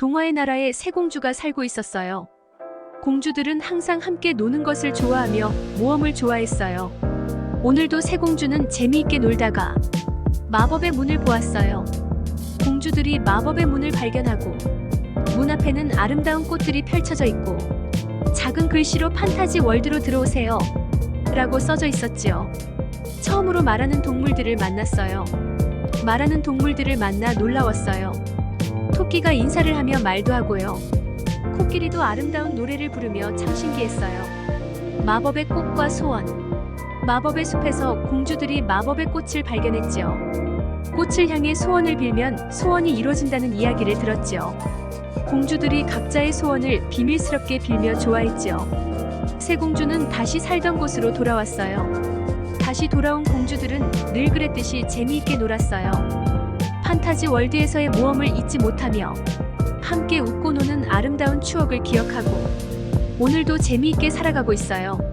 동화의 나라에 세 공주가 살고 있었어요. 공주들은 항상 함께 노는 것을 좋아하며 모험을 좋아했어요. 오늘도 세 공주는 재미있게 놀다가 마법의 문을 보았어요. 공주들이 마법의 문을 발견하고 문 앞에는 아름다운 꽃들이 펼쳐져 있고 작은 글씨로 판타지 월드로 들어오세요. 라고 써져 있었지요. 처음으로 말하는 동물들을 만났어요. 말하는 동물들을 만나 놀라웠어요. 토끼가 인사를 하며 말도 하고요. 코끼리도 아름다운 노래를 부르며 참 신기했어요. 마법의 꽃과 소원. 마법의 숲에서 공주들이 마법의 꽃을 발견했지요. 꽃을 향해 소원을 빌면 소원이 이루어진다는 이야기를 들었지요. 공주들이 각자의 소원을 비밀스럽게 빌며 좋아했지요. 새 공주는 다시 살던 곳으로 돌아왔어요. 다시 돌아온 공주들은 늘 그랬듯이 재미있게 놀았어요. 판타지 월드에서의 모험을 잊지 못하며 함께 웃고 노는 아름다운 추억을 기억하고 오늘도 재미있게 살아가고 있어요.